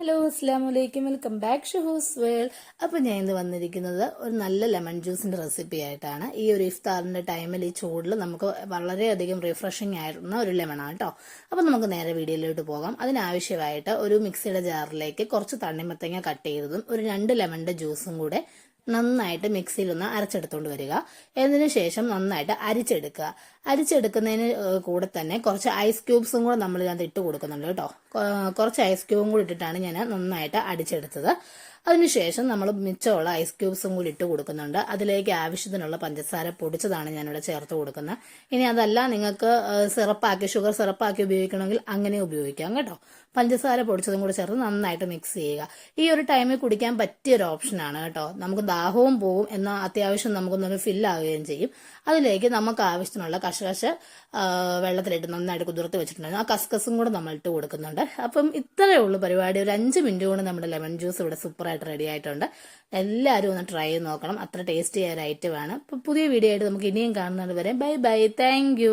Hello അസ്സാം വലൈക്കും welcome back ഷു ഹൗസ് വേൾ അപ്പോൾ ഞാൻ ഇന്ന് വന്നിരിക്കുന്നത് ഒരു നല്ല ലെമൺ ജ്യൂസിന്റെ റെസിപ്പി ആയിട്ടാണ്. ഈ ഒരു ഇഫ്താറിന്റെ ടൈമിൽ ഈ ചൂടിൽ നമുക്ക് വളരെയധികം റിഫ്രഷിംഗ് ആയിരുന്ന ഒരു ലെമണാണ് കേട്ടോ അപ്പോൾ നമുക്ക് നേരെ വീഡിയോയിലോട്ട് പോകാം. അതിനാവശ്യമായിട്ട് ഒരു മിക്സിയുടെ ജാറിലേക്ക് കുറച്ച് തണ്ണിമത്തങ്ങ കട്ട് ചെയ്തതും ഒരു രണ്ട് ലെമണിന്റെ ജ്യൂസും കൂടെ നന്നായിട്ട് മിക്സിയിൽ ഒന്ന് അരച്ചെടുത്തുകൊണ്ട് വരിക. എന്നതിന് ശേഷം നന്നായിട്ട് അരിച്ചെടുക്കുക. അരിച്ചെടുക്കുന്നതിന് കൂടെ തന്നെ കുറച്ച് ഐസ് ക്യൂബ്സും കൂടെ നമ്മൾ ഇതിനകത്ത് ഇട്ട് കൊടുക്കുന്നുണ്ട് കേട്ടോ കുറച്ച് ഐസ് ക്യൂബും കൂടി ഇട്ടിട്ടാണ് ഞാൻ നന്നായിട്ട് അടിച്ചെടുത്തത്. അതിനുശേഷം നമ്മൾ മിച്ചമുള്ള ഐസ് ക്യൂബ്സും കൂടി ഇട്ട് കൊടുക്കുന്നുണ്ട്. അതിലേക്ക് ആവശ്യത്തിനുള്ള പഞ്ചസാര പൊടിച്ചതാണ് ഞാനിവിടെ ചേർത്ത് കൊടുക്കുന്നത്. ഇനി അതല്ല നിങ്ങൾക്ക് സിറപ്പാക്കി ഷുഗർ സിറപ്പാക്കി ഉപയോഗിക്കണമെങ്കിൽ അങ്ങനെ ഉപയോഗിക്കാം കേട്ടോ. പഞ്ചസാര പൊടിച്ചതും കൂടി ചേർത്ത് നന്നായിട്ട് മിക്സ് ചെയ്യുക. ഈ ഒരു ടൈമിൽ കുടിക്കാൻ പറ്റിയ ഒരു ഓപ്ഷനാണ് കേട്ടോ. നമുക്ക് ദാഹവും പോവും എന്നാൽ അത്യാവശ്യം നമുക്കൊന്നൊരു ഫില്ലാവുകയും ചെയ്യും. അതിലേക്ക് നമുക്ക് ആവശ്യത്തിനുള്ള കശകശ ആ, വെള്ളത്തിലിട്ട് നന്നായിട്ട് കുതിർത്ത് വെച്ചിട്ടുണ്ടായിരുന്നു ആ കസ്കസും കൂടെ നമ്മൾ ഇട്ട് കൊടുക്കുന്നുണ്ട്. അപ്പം ഇത്രയേ ഉള്ളൂ പരിപാടി. ഒരു അഞ്ച് മിനിറ്റ് കൊണ്ട് നമ്മുടെ ലെമൺ ജ്യൂസ് ഇവിടെ സൂപ്പറായിട്ട് റെഡി ആയിട്ടുണ്ട്. എല്ലാവരും ഒന്ന് ട്രൈ ചെയ്ത് നോക്കണം. അത്ര ടേസ്റ്റി ആയ ഒരു ഐറ്റമാണ് അപ്പം പുതിയ വീഡിയോ ആയിട്ട് നമുക്ക് ഇനിയും കാണുന്നത് വരെ ബൈ ബൈ താങ്ക്